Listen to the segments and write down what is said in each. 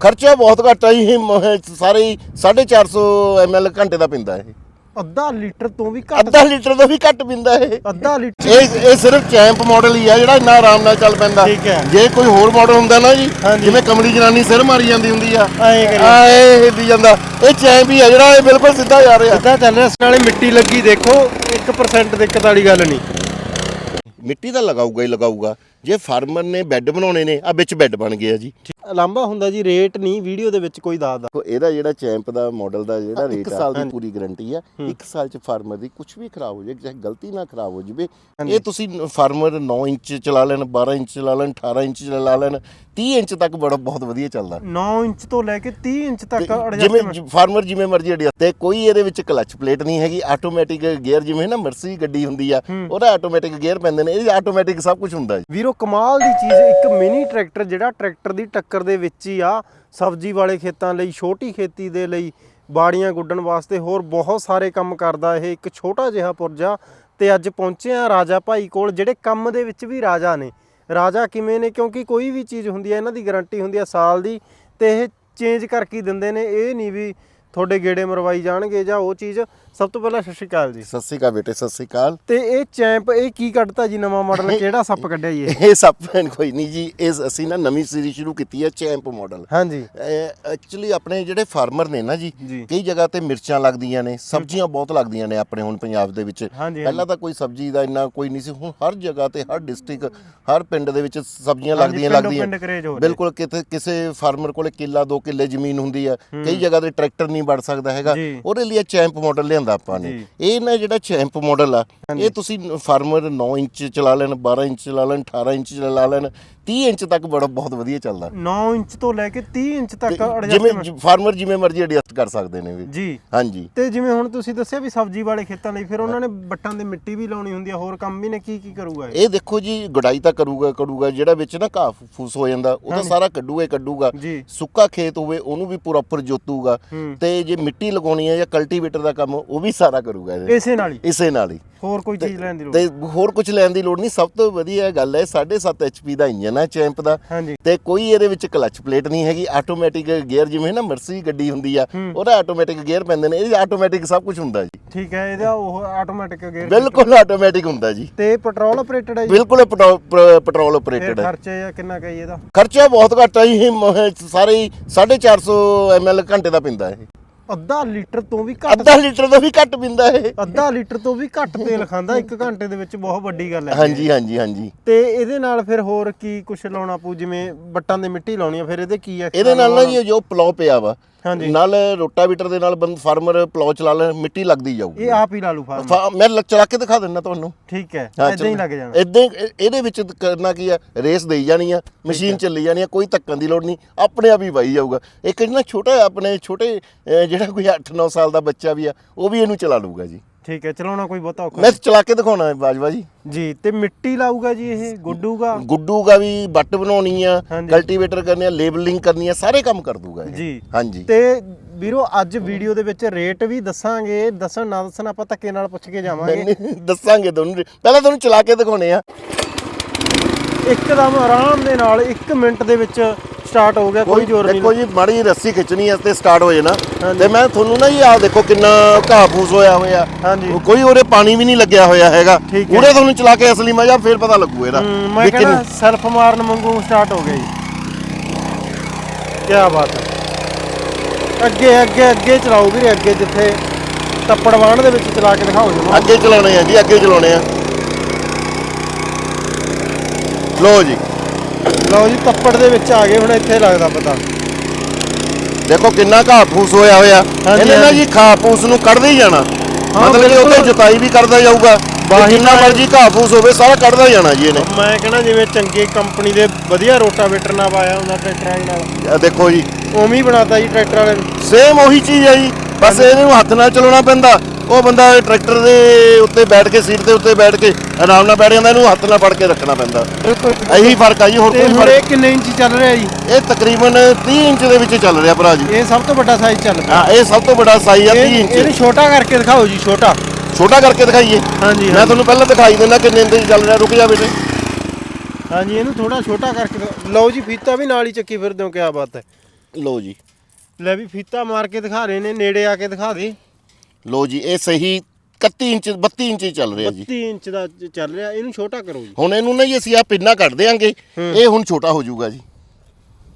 ਖਰਚਾ ਬਹੁਤ ਘੱਟ ਆ ਜੀ ਮ- ਸਾਰੇ ਹੀ 450 ml ਘੰਟੇ ਦਾ ਪਿੰਦਾ ਇਹ। ਅੱਧਾ ਲੀਟਰ ਤੋਂ ਵੀ ਘੱਟ ਅੱਧਾ ਲੀਟਰ ਤੋਂ ਵੀ ਘੱਟ ਪਿੰਦਾ ਇਹ। ਅੱਧਾ ਲੀਟਰ ਇਹ ਇਹ ਸਿਰਫ ਚੈਂਪ ਮਾਡਲ ਹੀ ਆ ਜਿਹੜਾ ਇੰਨਾ ਆਰਾਮ ਨਾਲ ਚੱਲ ਪੈਂਦਾ। ਠੀਕ ਹੈ। ਜੇ ਕੋਈ ਹੋਰ ਮਾਡਲ ਹੁੰਦਾ ਨਾ ਜੀ ਹਾਂਜੀ। ਜਿਵੇਂ ਕਮਲੀ ਜਨਾਨੀ ਸਿਰ ਮਾਰੀ ਜਾਂਦੀ ਹੁੰਦੀ ਆ ਐਂ ਕਰੀ ਆ ਇਹ ਹਿੱਲੀ ਜਾਂਦਾ। ਇਹ ਚੈਂਪ ਹੀ ਆ ਜਿਹੜਾ ਇਹ ਬਿਲਕੁਲ ਸਿੱਧਾ ਜਾ ਰਿਹਾ। ਸਿੱਧਾ ਚੱਲ ਰਿਹਾ ਇਸ ਨਾਲੇ ਮਿੱਟੀ ਲੱਗੀ ਦੇਖੋ 1% ਦਿੱਕਤ ਵਾਲੀ ਗੱਲ ਨਹੀਂ। ਮਿੱਟੀ ਤਾਂ ਲਗਾਊਗਾ ਹੀ ਲਗਾਊਗਾ। ਜੇ ਫਾਰਮਰ ਨੇ ਬੈੱਡ ਬਣਾਉਣੇ ਨੇ ਆ ਵਿੱਚ ਬੈੱਡ ਬਣ ਗਿਆ ਜੀ। ਲਾਂਬਾ ਹੁੰਦਾ ਜੀ ਰੇਟ ਨਹੀਂ ਵੀਡੀਓ ਦੇ ਵਿੱਚ ਕੋਈ ਦੱਸਦਾ ਦੇਖੋ ਇਹਦਾ ਜਿਹੜਾ ਚੈਂਪ ਦਾ ਮਾਡਲ ਦਾ ਜਿਹੜਾ ਰੇਟ ਆ ਸਾਲ ਸਾਲ ਦੀ ਪੂਰੀ ਗਾਰੰਟੀ ਆ। ਇੱਕ ਸਾਲ ਚ ਫਾਰਮਰ ਦੀ ਕੁਝ ਵੀ ਖਰਾਬ ਹੋ ਜਾਏ ਚਾਹੇ ਗਲਤੀ ਨਾਲ ਖਰਾਬ ਹੋ ਜਾਵੇ ਇਹ ਤੁਸੀਂ ਫਾਰਮਰ 9 ਇੰਚ ਚਲਾ ਲੈਣ 12 ਇੰਚ ਚਲਾ ਲੈਣ 18 ਇੰਚ ਚਲਾ ਲੈਣ 30 ਇੰਚ ਤੱਕ ਬੜਾ ਬਹੁਤ ਵਧੀਆ ਚੱਲਦਾ। 9 ਇੰਚ ਤੋਂ ਲੈ ਕੇ 30 ਇੰਚ ਤੱਕ ਜਿਵੇਂ ਫਾਰਮਰ ਜਿਵੇਂ ਮਰਜ਼ੀ ਅੜੀ ਤੇ ਕੋਈ ਇਹਦੇ ਵਿੱਚ ਕਲਚ ਪਲੇਟ ਨਹੀਂ ਹੈਗੀ ਆਟੋਮੈਟਿਕ ਗੇਅਰ ਜਿਵੇਂ ਨਾ ਮਰਸੀ ਗੱਡੀ ਹੁੰਦੀ ਆ ਉਹਦਾ ਆਟੋਮੈਟਿਕ ਗੇਅਰ ਪੈਂਦੇ ਨੇ ਇਹ ਆਟੋਮੈਟਿਕ ਸਭ ਕੁਝ ਹੁੰਦਾ ਜੀ। ਵੀਰੋ ਕਮਾਲ ਦੀ ਚੀਜ਼ ਇੱਕ ਮਿਨੀ ਟਰੈਕਟਰ ਜਿਹੜਾ ਟਰੈਕਟਰ ਦੀ ਟੱਕਰ ਦੇ ਵਿੱਚ ਹੀ ਆ। ਸਬਜ਼ੀ ਵਾਲੇ ਖੇਤਾਂ ਲਈ, ਛੋਟੀ ਖੇਤੀ ਦੇ ਲਈ ਬਾੜੀਆਂ ਗੁੱਡਣ ਵਾਸਤੇ ਹੋਰ ਬਹੁਤ ਸਾਰੇ ਕੰਮ ਕਰਦਾ ਇਹ ਇੱਕ ਛੋਟਾ ਜਿਹਾ ਪੁਰਜਾ। ਤੇ ਅੱਜ ਪਹੁੰਚੇ ਆ ਰਾਜਾ ਭਾਈ ਕੋਲ, ਜਿਹੜੇ ਕੰਮ ਦੇ ਵਿੱਚ ਵੀ ਰਾਜਾ ਨੇ। ਰਾਜਾ ਕਿਵੇਂ ਨੇ? ਕਿਉਂਕਿ ਕੋਈ ਵੀ ਚੀਜ਼ ਹੁੰਦੀ ਹੈ, ਇਹਨਾਂ ਦੀ ਗਾਰੰਟੀ ਹੁੰਦੀ ਹੈ ਸਾਲ ਦੀ। ਤੇ ਇਹ ਚੇਂਜ ਕਰਕੇ ਦਿੰਦੇ ਨੇ। ਇਹ ਨਹੀਂ ਵੀ ਤੁਹਾਡੇ ਗੇੜੇ ਮਰਵਾਈ ਜਾਣਗੇ ਜਾਂ ਉਹ ਚੀਜ਼ ਸਭ ਤੋਂ ਪਹਿਲਾਂ ਸਤਿ ਸ਼੍ਰੀ ਅਕਾਲ ਜੀ। ਸਤਿ ਸ਼੍ਰੀ ਅਕਾਲ ਬੇਟੇ ਸਤਿ ਸ਼੍ਰੀ ਅਕਾਲ। ਤੇ ਇਹ ਚੈਂਪ ਇਹ ਕੀ ਕੱਢਤਾ ਜੀ ਨਵਾਂ ਮਾਡਲ ਕਿਹੜਾ ਸੱਪ ਕੱਢਿਆ ਜੀ ਇਹ? ਇਹ ਸਭ ਕੋਈ ਨਹੀਂ ਜੀ ਇਹ ਅਸੀਂ ਨਾ ਨਵੀਂ ਸੀਰੀਜ਼ ਸ਼ੁਰੂ ਕੀਤੀ ਹੈ ਚੈਂਪ ਮਾਡਲ ਹਾਂਜੀ। ਐਕਚੁਅਲੀ ਆਪਣੇ ਜਿਹੜੇ ਫਾਰਮਰ ਨੇ ਨਾ ਜੀ ਜੀ। ਕਈ ਜਗ੍ਹਾ ਤੇ ਮਿਰਚਾਂ ਲੱਗਦੀਆਂ ਨੇ ਸਬਜ਼ੀਆਂ ਬਹੁਤ ਲੱਗਦੀਆਂ ਨੇ ਆਪਣੇ ਹੁਣ ਪੰਜਾਬ ਦੇ ਵਿੱਚ। ਹਾਂਜੀ, ਪਹਿਲਾਂ ਤਾਂ ਕੋਈ ਸਬਜ਼ੀ ਦਾ ਇੰਨਾ ਕੋਈ ਨਹੀਂ ਸੀ ਹੁਣ ਹਰ ਜਗ੍ਹਾ ਤੇ ਹਰ ਡਿਸਟ੍ਰਿਕਟ ਹਰ ਪਿੰਡ ਦੇ ਵਿੱਚ ਸਬਜ਼ੀਆਂ ਹਾਂਜੀ, ਲੱਗਦੀਆਂ ਪਿੰਡੋਂ ਲੱਗਦੀਆਂ। ਪਿੰਡ ਕਰੇਜ ਹੋ ਰਿਹਾ। ਬਿਲਕੁਲ ਕਿਤੇ ਕਿਸੇ ਫਾਰਮਰ ਕੋਲੇ ਕਿੱਲਾ ਦੋ ਕਿੱਲੇ ਜ਼ਮੀਨ ਹੁੰਦੀ ਆ। ਕਈ ਜਗ੍ਹਾ ਤੇ ਟਰੈਕਟਰ ਨਹੀਂ ਵੜ ਸਕਦਾ ਹੈਗਾ। ਉਹਦੇ ਲਈ ਇਹ ਚੈਂਪ ਮਾਡਲ ਲਿਆਂਦਾ ਆਪਾਂ ਨੇ। ਇਹ ਨਾ ਜਿਹੜਾ ਚੈਂਪ ਮਾਡਲ ਆ ਇਹ ਤੁਸੀਂ ਫਾਰਮਰ 9 ਇੰਚ ਚਲਾ ਲੈਣ 12 ਇੰਚ ਚਲਾ ਲੈਣ 18 ਇੰਚ ਚਲਾ ਲੈਣ 30 ਇੰਚ ਤੱਕ ਬੜਾ ਬਹੁਤ ਵਧੀਆ ਚੱਲਦਾ। 9 ਇੰਚ ਤੋਂ ਲੈ ਕੇ 30 ਇੰਚ ਤੱਕ ਜਿਵੇਂ ਫਾਰਮਰ ਜਿਵੇਂ ਮਰਜ਼ੀ ਐਡਜਸਟ ਕਰ ਸਕਦੇ ਨੇ ਵੀ। ਜੀ। ਹਾਂਜੀ। ਤੇ ਜਿਵੇਂ ਹੁਣ ਤੁਸੀਂ ਦੱਸਿਆ ਵੀ ਸਬਜ਼ੀ ਵਾਲੇ ਖੇਤਾਂ ਲਈ ਫਿਰ ਉਹਨਾਂ ਨੇ ਬੱਟਾਂ ਦੇ ਮਿੱਟੀ ਵੀ ਲਾਉਣੀ ਹੁੰਦੀ ਆ ਹੋਰ ਕੰਮ ਵੀ ਨੇ ਕੀ ਕੀ ਕਰੂਗਾ ਇਹ? ਦੇਖੋ ਜੀ ਗੁਡਾਈ ਤਾਂ ਕਰੂਗਾ ਕਰੂਗਾ ਜਿਹੜਾ ਵਿੱਚ ਨਾ ਘਾਹ ਫੂਸ ਹੋ ਜਾਂਦਾ ਉਹ ਤਾਂ ਸਾਰਾ ਕੱਢੂਗਾ ਕੱਢੂਗਾ। ਸੁੱਕਾ ਖੇਤ ਹੋਵੇ ਉਹਨੂੰ ਵੀ ਪ੍ਰੋਪਰ ਜੋਤੂਗਾ। ਤੇ ਜੇ ਮਿੱਟੀ ਲਗਾਉਣੀ ਹੈ ਜਾਂ ਕਲਟੀਵੇਟਰ ਦਾ ਕੰਮ ਉਹ ਵੀ ਸਾਰਾ ਕਰੂਗਾ ਇਸੇ ਨਾਲ ਹੀ। ਇਸੇ ਨਾਲ ਹੀ। ਹੋਰ ਕੋਈ ਚੀਜ਼ ਲੈਣ ਦੀ ਲੋੜ ਤੇ ਹੋਰ ਕੁਝ ਲੈਣ ਦੀ ਲੋੜ ਨਹੀਂ। ਸਭ ਤੋਂ ਵਧੀਆ ਗੱਲ ਹੈ 7.5 HP ਦਾ ਇੰਜਨ ਹੈ ਚੈਂਪ ਦਾ। ਹਾਂਜੀ। ਤੇ ਕੋਈ ਇਹਦੇ ਵਿੱਚ ਕਲਚ ਪਲੇਟ ਨਹੀਂ ਹੈਗੀ। ਆਟੋਮੈਟਿਕ ਗੇਅਰ ਜਿਵੇਂ ਨਾ ਮਰਸੀ ਗੱਡੀ ਹੁੰਦੀ ਆ ਉਹਦਾ ਆਟੋਮੈਟਿਕ ਗੇਅਰ ਪੈਂਦੇ ਨੇ। ਇਹ ਆਟੋਮੈਟਿਕ ਸਭ ਕੁਝ ਹੁੰਦਾ ਜੀ। ਠੀਕ ਹੈ ਇਹਦਾ ਉਹ ਆਟੋਮੈਟਿਕ ਗੇਅਰ ਬਿਲਕੁਲ ਆਟੋਮੈਟਿਕ ਹੁੰਦਾ ਜੀ। ਤੇ ਪੈਟਰੋਲ ਆਪਰੇਟਡ ਹੈ ਜੀ? ਬਿਲਕੁਲ ਪੈਟਰੋਲ ਆਪਰੇਟਡ ਹੈ। ਖਰਚੇ ਜਾਂ ਕਿੰਨਾ ਕਹੀ ਇਹਦਾ? ਖਰਚਾ ਬਹੁਤ ਘੱਟ ਆ ਜੀ। ਸਾਰੇ ਹੀ 450 ml ਘੰਟੇ ਦਾ ਪਿੰਦਾ ਇਹ। ਅੱਧਾ ਲੀਟਰ ਤੋਂ ਵੀ ਘੱਟ ਅੱਧਾ ਲੀਟਰ ਤੋਂ ਵੀ ਘੱਟ ਪਿੰਦਾ ਇਹ। ਅੱਧਾ ਲੀਟਰ ਤੋਂ ਵੀ ਘੱਟ ਤੇਲ ਖਾਂਦਾ ਇੱਕ ਘੰਟੇ ਦੇ ਵਿੱਚ ਬਹੁਤ ਵੱਡੀ ਗੱਲ ਹੈ। ਹਾਂਜੀ ਹਾਂਜੀ ਹਾਂਜੀ। ਤੇ ਇਹਦੇ ਨਾਲ ਫਿਰ ਹੋਰ ਕੀ ਕੁਝ ਲਾਉਣਾ ਪਊ? ਜਿਵੇਂ ਬੱਟਾਂ ਦੇ ਮਿੱਟੀ ਲਾਉਣੀ ਆ ਫਿਰ ਇਹਦੇ ਕੀ ਆ ਇਹਦੇ ਨਾਲ ਨਾ ਜੀ ਜੋ ਪਲੋ ਪਿਆ ਵਾ। ਨਾਲ ਰੋਟਾਵੀਟਰ ਦੇ ਨਾਲ ਬੰਦ ਫਾਰਮਰ ਪਲੋ ਚਲਾ ਲੈ ਮਿੱਟੀ ਲੱਗਦੀ ਜਾਊਗੀ। ਇਹ ਆਪ ਹੀ ਲਾ ਲੂ ਫਾਰਮ ਮੈਂ ਚਲਾ ਕੇ ਦਿਖਾ ਦਿੰਦਾ ਤੁਹਾਨੂੰ। ਠੀਕ ਹੈ ਇਦਾਂ ਹੀ। ਲੱਗ ਜਾਣਾ। ਇਹ- ਇਹਦੇ ਵਿੱਚ ਕਰਨਾ ਕੀ ਆ ਰੇਸ ਦੇਈ ਜਾਣੀ ਆ ਮਸ਼ੀਨ ਚੱਲੀ ਜਾਣੀ ਆ ਕੋਈ ਧੱਕਣ ਦੀ ਲੋੜ ਨਹੀਂ। ਆਪਣੇ ਆਪ ਹੀ ਵਾਈ ਜਾਊਗਾ। ਇੱਕ ਜਿਹੜਾ ਛੋਟਾ ਆਪਣੇ ਛੋਟੇ ਜਿਹੜਾ ਕੋਈ 8-9 ਸਾਲ ਦਾ ਬੱਚਾ ਵੀ ਆ ਉਹ ਵੀ ਇਹਨੂੰ ਚਲਾ ਲੂਗਾ ਜੀ। ਠੀਕ ਹੈ ਚਲਾਉਣਾ ਕੋਈ ਬਹੁਤਾ ਔਖਾ ਮੈਂ ਚਲਾ ਕੇ ਦਿਖਾਉਣਾ ਹੈ ਬਾਜਵਾ ਜੀ। ਜੀ ਤੇ ਮਿੱਟੀ ਲਾਊਗਾ ਜੀ ਇਹ ਗੁੱਡੂਗਾ? ਗੁੱਡੂਗਾ ਵੀ ਬੱਟ ਬਣਾਉਣੀ ਆ ਹਾਂਜੀ। ਕਲਟੀਵੇਟਰ ਕਰਨੀ ਆ ਲੇਬਲਿੰਗ ਕਰਨੀ ਆ ਸਾਰੇ ਕੰਮ ਕਰ ਦੂਗਾ ਇਹ। ਜੀ। ਹਾਂਜੀ। ਤੇ ਵੀਰੋ ਅੱਜ ਵੀਡੀਓ ਦੇ ਵਿੱਚ ਰੇਟ ਵੀ ਦੱਸਾਂਗੇ ਦੱਸਣ ਨਾ ਦੱਸਣ ਆਪਾਂ ਧੱਕੇ ਨਾਲ ਪੁੱਛ ਕੇ ਜਾਵਾਂਗੇ। ਨਹੀਂ, ਦੱਸਾਂਗੇ ਤੁਹਾਨੂੰ ਪਹਿਲਾਂ ਤੁਹਾਨੂੰ ਚਲਾ ਕੇ ਦਿਖਾਉਣੇ ਆ। ਇੱਕਦਮ ਆਰਾਮ ਦੇ ਨਾਲ 1 ਮਿੰਟ ਦੇ ਵਿੱਚ ਸਟਾਰਟ ਹੋ ਗਿਆ ਕੋਈ ਜ਼ੋਰ ਨਹੀਂ ਦੇਖੋ ਜੀ ਮਾੜੀ ਰੱਸੀ ਖਿੱਚਣੀ ਆ ਤੇ ਸਟਾਰਟ ਹੋ ਜਾਣਾ ਤੇ ਮੈਂ ਤੁਹਾਨੂੰ ਨਾ ਜੀ ਆਹ ਦੇਖੋ ਕਿੰਨਾ ਘਾਹ ਫੂਸ ਹੋਇਆ। ਹੋਇਆ ਕੋਈ ਉਹਦੇ ਪਾਣੀ ਵੀ ਨਹੀਂ ਲੱਗਿਆ ਹੋਇਆ ਹੈਗਾ। ਉਹਦੇ ਤੁਹਾਨੂੰ ਚਲਾ ਕੇ ਅਸਲੀ ਮਜ਼ਾ ਫੇਰ ਪਤਾ ਲੱਗੂ ਇਹਦਾ। ਮੈਂ ਕਹਿੰਦਾ ਸੈਲਫ ਮਾਰਨ ਵਾਂਗੂ ਸਟਾਰਟ ਹੋ ਗਿਆ ਜੀ। ਕੀ ਬਾਤ ਹੈ। ਅੱਗੇ ਅੱਗੇ ਅੱਗੇ ਚਲਾਓ ਵੀਰੇ ਅੱਗੇ ਜਿੱਥੇ ਤੱਪੜ ਵਾਹਣ ਦੇ ਵਿੱਚ ਚਲਾ ਕੇ ਦਿਖਾਓ ਜਮਾ। ਅੱਗੇ ਚਲਾਉਣੇ ਆ ਜੀ ਅੱਗੇ ਚਲਾਉਣੇ ਆ। ਲੋ ਜੀ। ਲਓ ਜੀ ਤੱਪੜ ਦੇ ਵਿੱਚ ਆ ਗਏ ਹੁਣ ਇੱਥੇ ਲੱਗਦਾ ਪਤਾ। ਦੇਖੋ ਕਿੰਨਾ ਘਾਹ ਫੂਸ ਹੋਇਆ ਹੋਇਆ। ਹਾਂਜੀ, ਇਹਨੇ ਨਾ ਹਾਂਜੀ। ਜੀ ਘਾਹ ਫੂਸ ਨੂੰ ਕੱਢਦੇ ਹੀ ਜਾਣਾ। ਮਤਲਬ ਕਿ ਬਿਲਕੁਲ। ਜੁਤਾਈ ਵੀ ਕਰਦਾ ਜਾਊਗਾ। ਵਾਹੀ ਜਿੰਨਾ ਨਾਲ- ਮਰਜ਼ੀ ਘਾਹ ਫੂਸ ਹੋਵੇ ਸਾਰਾ ਕੱਢਦਾ ਜਾਣਾ ਜੀ ਇਹਨੇ। ਮੈਂ ਕਹਿੰਦਾ ਜਿਵੇਂ ਚੰਗੀ ਕੰਪਨੀ ਦੇ ਵਧੀਆ ਰੋਟਾਵੇਟਰ ਨਾਲ ਪਾਇਆ ਹੁੰਦਾ ਟਰੈਕਟਰਾਂ ਦੇ ਨਾਲ। ਇਹ ਦੇਖੋ ਜੀ। ਉਵੇਂ ਹੀ ਬਣਾਤਾ ਜੀ ਟਰੈਕਟਰ ਵਾਲੇ। ਨੇ। ਸੇਮ ਉਹੀ ਚੀਜ਼ ਹੈ ਜੀ। ਬਸ ਇਹਨੂੰ ਹੱਥ ਨਾਲ ਚਲਾਉਣਾ ਪੈਂਦਾ। ਉਹ ਬੰਦਾ ਟਰੈਕਟਰ ਦੇ ਉੱਤੇ ਬੈਠ ਕੇ ਸੀਟ ਦੇ ਉੱਤੇ ਬੈਠ ਕੇ ਆਰਾਮ ਨਾਲ ਬੈਠ ਜਾਂਦਾ ਇਹਨੂੰ ਹੱਥ ਨਾਲ ਫੜ ਕੇ ਰੱਖਣਾ ਪੈਂਦਾ। ਬਿਲਕੁਲ ਇਹੀ ਫ਼ਰਕ ਆ ਜੀ ਹੋਰ ਤੇ ਕੋਈ ਹੁਣ ਫ਼ਰਕ ਇਹ ਕਿੰਨੇ ਇੰਚੀ ਚੱਲ ਰਿਹਾ ਜੀ? ਇਹ ਤਕਰੀਬਨ 30 ਇੰਚ ਦੇ ਵਿੱਚ ਚੱਲ ਰਿਹਾ ਭਰਾ ਜੀ। ਇਹ ਸਭ ਤੋਂ ਵੱਡਾ ਸਾਈਜ਼ ਚੱਲ ਪਿਆ। ਹਾਂ ਇਹ ਸਭ ਤੋਂ ਵੱਡਾ ਸਾਈਜ਼ ਆ 30 ਇਹ- ਇੰਚ। ਇਹਨੂੰ ਛੋਟਾ ਕਰਕੇ ਦਿਖਾਓ ਜੀ ਛੋਟਾ। ਛੋਟਾ ਕਰਕੇ ਦਿਖਾਈਏ। ਹਾਂਜੀ ਮੈਂ ਤੁਹਾਨੂੰ ਪਹਿਲਾਂ ਦਿਖਾਈ ਦਿੰਦਾ ਕਿੰਨੇ ਇੰਚ ਚੱਲ ਰਿਹਾ ਰੁਕ ਜਾ ਬੇਟੇ। ਹਾਂਜੀ ਇਹਨੂੰ ਥੋੜਾ ਛੋਟਾ ਕਰਕੇ ਲਓ ਜੀ ਫੀਤਾ ਵੀ ਨਾਲ ਹੀ ਚੱਕੀ ਫਿਰਦੇ ਹੋ ਕਿਆ ਬਾਤ ਹੈ। ਲੋ ਜੀ। ਲੈ ਵੀ ਫੀਤਾ ਮਾਰ ਕੇ ਦਿਖਾ ਰਹੇ ਨੇ ਨੇੜੇ ਆ ਕੇ ਦਿਖਾ ਦੇ। ਲੋ ਜੀ ਇਹ ਸਹੀ 31 ਇੰਚ 32 ਇੰਚ ਹੀ ਚੱਲ ਰਿਹਾ ਜੀ। 32 ਇੰਚ ਦਾ ਚ- ਚੱਲ ਰਿਹਾ ਇਹਨੂੰ ਛੋਟਾ ਕਰੋ ਜੀ। ਹੁਣ ਇਹਨੂੰ ਨਾ ਜੀ ਅਸੀਂ ਆ ਪਿੰਨਾ ਕੱਢ ਦੇਾਂਗੇ ਇਹ ਹੁਣ ਛੋਟਾ ਹੋ ਜਾਊਗਾ ਜੀ।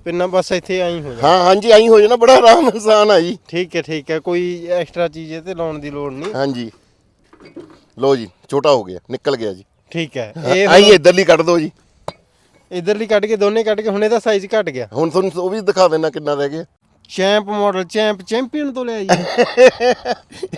ਪਿੰਨਾ ਬਸ ਇੱਥੇ ਆਈ ਹੋ ਜਾ ਹਾਂ ਹਾਂਜੀ ਆਈ ਹੋ ਜਾਣਾ ਬੜਾ ਆਰਾਮ ਆਸਾਨ ਆ ਜੀ। ਠੀਕ ਹੈ ਠੀਕ ਹੈ ਕੋਈ ਐਕਸਟਰਾ ਚੀਜ਼ ਇਹ ਤੇ ਲਾਉਣ ਦੀ ਲੋੜ ਨਹੀਂ। ਹਾਂਜੀ। ਲੋ ਜੀ ਛੋਟਾ ਹੋ ਗਿਆ ਨਿਕਲ ਗਿਆ ਜੀ। ਠੀਕ ਹੈ ਇਹ ਆਈ ਇਧਰਲੀ ਕੱਢ ਦੋ ਜੀ। ਇਧਰਲੀ ਕੱਢ ਕੇ ਦੋਨੇ ਕੱਢ ਕੇ ਹੁਣ ਇਹਦਾ ਸਾਈਜ਼ ਘਟ ਗਿਆ। ਹੁਣ ਤੁਹਾਨੂੰ ਉਹ ਵੀ ਦਿਖਾ ਦੇਣਾ ਕਿੰਨਾ ਰਹਿ ਗਿਆ। ਚੈਂਪ ਮਾਡਲ ਚੈਂਪ ਚੈਂਪੀਅਨ ਤੋਂ ਲਿਆ ਜੀ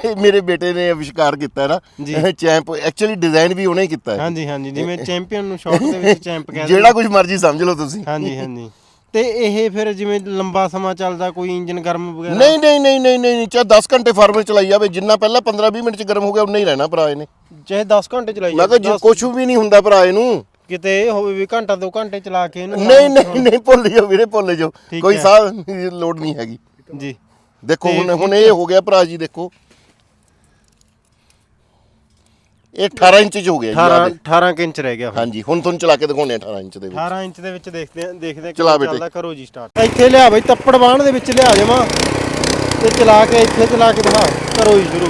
ਇਹ ਮੇਰੇ ਬੇਟੇ ਨੇ ਆਵਿਸ਼ਕਾਰ ਕੀਤਾ ਨਾ ਜੀ। ਚੈਂਪ ਐਕਚੁਅਲੀ ਡਿਜ਼ਾਈਨ ਵੀ ਉਹਨੇ ਕੀਤਾ ਹੈ। ਹਾਂਜੀ ਹਾਂਜੀ ਜਿਵੇਂ ਚੈਂਪੀਅਨ ਨੂੰ ਸ਼ਾਰਟ ਦੇ ਵਿੱਚ ਚੈਂਪ ਕਹਿੰਦੇ ਜਿਹੜਾ ਕੁਝ ਮਰਜ਼ੀ ਸਮਝ ਲਓ ਤੁਸੀਂ। ਹਾਂਜੀ ਹਾਂਜੀ। ਤੇ ਇਹ ਫਿਰ ਜਿਵੇਂ ਲੰਬਾ ਸਮਾਂ ਚੱਲਦਾ ਕੋਈ ਇੰਜਨ ਗਰਮ ਵਗੈਰਾ? ਨਹੀਂ ਨਹੀਂ ਨਹੀਂ ਨਹੀਂ ਨਹੀਂ ਚਾਹੇ 10 ਘੰਟੇ ਫਾਰਮਰ ਚਲਾਈ ਜਾਵੇ ਜਿੰਨਾ ਪਹਿਲਾਂ 15 20 ਮਿੰਟ ਚ ਗਰਮ ਹੋ ਗਿਆ ਉਨਾ ਹੀ ਰਹਿਣਾ ਭਰਾ ਇਹਨੇ। ਚਾਹੇ 10 ਘੰਟੇ ਚਲਾਈ ਮੈਂ ਕਿਹਾ ਕੁਝ ਵੀ ਨਹੀਂ ਹੁੰਦਾ ਭਰਾ ਇਹਨੂੰ। ਕਿਤੇ ਇਹ ਹੋਵੇ ਵੀ ਘੰਟਾ ਦੋ ਘੰਟੇ ਚਲਾ ਕੇ ਇਹਨੂੰ ਨਹੀਂ ਨਹੀਂ ਨਹੀਂ ਭੁੱਲ ਜਾਓ ਵੀਰੇ ਭੁੱਲ ਜਾਓ। ਠੀਕ ਕੋਈ ਹੈ। ਸਾਹ ਦੀ ਲੋੜ ਨਹੀਂ ਹੈਗੀ। ਜੀ। ਦੇਖੋ ਹੁਣ ਹੁਣ ਇਹ ਹੋ ਗਿਆ ਭਰਾ ਜੀ ਦੇਖੋ। ਇਹ 18 ਇੰਚ ਚ ਹੋ ਗਿਆ ਜੀ ਆਹ 18 ਦੇਖ। 18 ਕੁ ਇੰਚ ਰਹਿ ਗਿਆ ਹੁਣ। ਹਾਂਜੀ ਹੁਣ ਤੁਹਾਨੂੰ ਚਲਾ ਕੇ ਦਿਖਾਉਣੇ 18 ਇੰਚ ਦੇ ਵਿੱਚ। 18 ਇੰਚ ਦੇ ਵਿੱਚ ਦੇਖਦੇ ਆ ਦੇਖਦੇ ਆ ਚਲਾ ਕਿਵੇਂ ਬੇਟੇ। ਚੱਲਦਾ ਕਰੋ ਜੀ ਸਟਾਰਟ ਇੱਥੇ ਲਿਆ ਬਈ ਤੱਪੜ ਬਾਣ ਦੇ ਵਿੱਚ ਲਿਆ ਜਾਵਾਂ ਤੇ ਚਲਾ ਕੇ ਇੱਥੇ ਚਲਾ ਕੇ ਦਿਖਾ। ਕਰੋ ਜੀ ਸ਼ੁਰੂ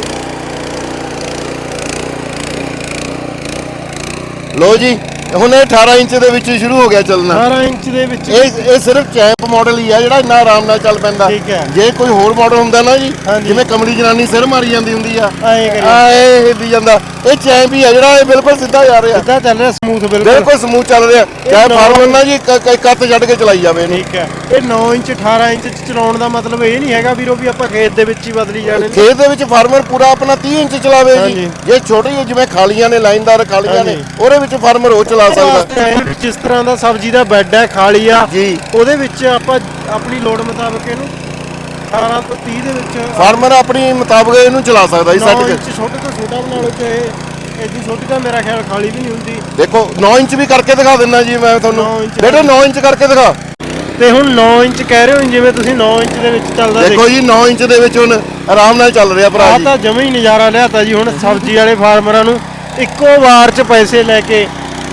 ਲੋ ਜੀ। ਹੁਣ ਇਹ 18 ਇੰਚ ਦੇ ਵਿੱਚ ਸ਼ੁਰੂ ਹੋ ਗਿਆ ਚੱਲਣਾ। 18 ਇੰਚ ਦੇ ਵਿੱਚ ਇਹ ਇਹ ਸਿਰਫ ਚੈਂਪ ਮਾਡਲ ਹੀ ਆ ਜਿਹੜਾ ਇੰਨਾ ਆਰਾਮ ਨਾਲ ਚੱਲ ਪੈਂਦਾ। ਠੀਕ ਹੈ। ਜੇ ਕੋਈ ਹੋਰ ਮਾਡਲ ਹੁੰਦਾ ਨਾ ਜੀ ਹਾਂਜੀ। ਜਿਵੇਂ ਕਮਲੀ ਜਨਾਨੀ ਸਿਰ ਮਾਰੀ ਜਾਂਦੀ ਹੁੰਦੀ ਆ। ਐਂ ਕਰੀ ਆ ਇਹ ਹਿੱਲੀ ਜਾਂਦਾ। ਇਹ ਚੈਂਪ ਹੀ ਆ ਜਿਹੜਾ ਇਹ ਬਿਲਕੁਲ ਸਿੱਧਾ ਜਾ ਰਿਹਾ। ਸਿੱਧਾ ਚੱਲ ਰਿਹਾ ਸਮੂਥ ਬਿਲਕੁਲ। ਬਿਲਕੁਲ ਸਮੂਥ ਚੱਲ ਰਿਹਾ। ਚਾਹੇ ਫਾਰਮਰ ਨਾ ਜੀ ਕ- ਕ- ਕੱਤ ਛੱਡ ਕੇ ਚਲਾਈ ਜਾਵੇ ਇਹਨੂੰ। ਠੀਕ ਹੈ। ਇਹ 9 ਇੰਚ 18 ਇੰਚ ਚ ਚਲਾਉਣ ਦਾ ਮਤਲਬ ਇਹ ਨਹੀਂ ਹੈਗਾ ਵੀਰੋ ਵੀ ਆਪਾਂ ਖੇਤ ਦੇ ਵਿੱਚ ਹੀ ਬਦਲੀ ਜਾਣੇ ਨੇ। ਖੇਤ ਦੇ ਵਿੱਚ ਫਾਰਮਰ ਪੂਰਾ ਆਪਣਾ 30 ਇੰਚ ਚਲਾਵੇ ਜੀ। ਹਾਂਜੀ। ਜੇ ਛੋਟੀ ਜਿਵੇਂ ਖਾਲੀਆਂ ਨੇ ਲਾਈਨਦਾਰ ਖਾਲੀਆਂ ਨੇ ਹਾਂਜੀ। ਉਹਦੇ ਵਿੱਚ ਫਾਰਮਰ ਉਹ ਚਲਾ ਸਕਦਾ। ਆਏ ਜਿਸ ਤਰ੍ਹਾਂ ਦਾ ਸਬਜ਼ੀ ਦਾ ਬੈੱਡ ਹੈ ਖਾਲੀ ਆ ਜੀ। ਉਹਦੇ ਵਿੱਚ ਆਪਾਂ ਆਪਣੀ ਲੋੜ ਮੁਤਾਬਕ ਇਹਨੂੰ 18 ਤੋਂ 30 ਦੇ ਵਿੱਚ ਫਾਰਮਰ ਆਪਣੀ ਮੁਤਾਬਕ ਇਹਨੂੰ ਚਲਾ ਸਕਦਾ ਜੀ 9 ਸੈੱਟ ਇੰਚ ਛੋਟੇ ਤੋਂ ਛੋਟਾ ਬਣਾ ਲਓ ਚਾਹੇ ਐਡੀ ਛੋਟੀ ਤਾਂ ਮੇਰਾ ਖਿਆਲ ਖਾਲੀ ਵੀ ਨਹੀਂ ਹੁੰਦੀ। ਦੇਖੋ 9 ਇੰਚ ਵੀ ਕਰਕੇ ਦਿਖਾ ਦਿੰਦਾ ਜੀ ਮੈਂ ਨੌ ਤੁਹਾਨੂੰ ਇੰਚ ਬੇਟੇ 9 ਇੰਚ ਕਰਕੇ ਦਿਖਾ। ਤੇ ਹੁਣ 9 ਇੰਚ ਕਹਿ ਰਹੇ ਹੋ ਜਿਵੇਂ ਤੁਸੀਂ 9 ਇੰਚ ਦੇ ਵਿੱਚ ਚੱਲਦਾ ਦੇਖ ਦੇਖੋ ਜੀ 9 ਇੰਚ ਦੇ ਵਿੱਚ ਹੁਣ ਆਰਾਮ ਨਾਲ ਚੱਲ ਰਿਹਾ ਭਰਾ ਆ ਜੀ। ਤਾਂ ਜਮੇ ਹੀ ਨਜ਼ਾਰਾ ਲਿਆਤਾ ਜੀ ਹੁਣ ਸਬਜ਼ੀ ਵਾਲੇ ਫਾਰਮਰਾਂ ਨੂੰ ਇੱਕੋ ਵਾਰ 'ਚ ਪੈਸੇ ਲੈ ਕੇ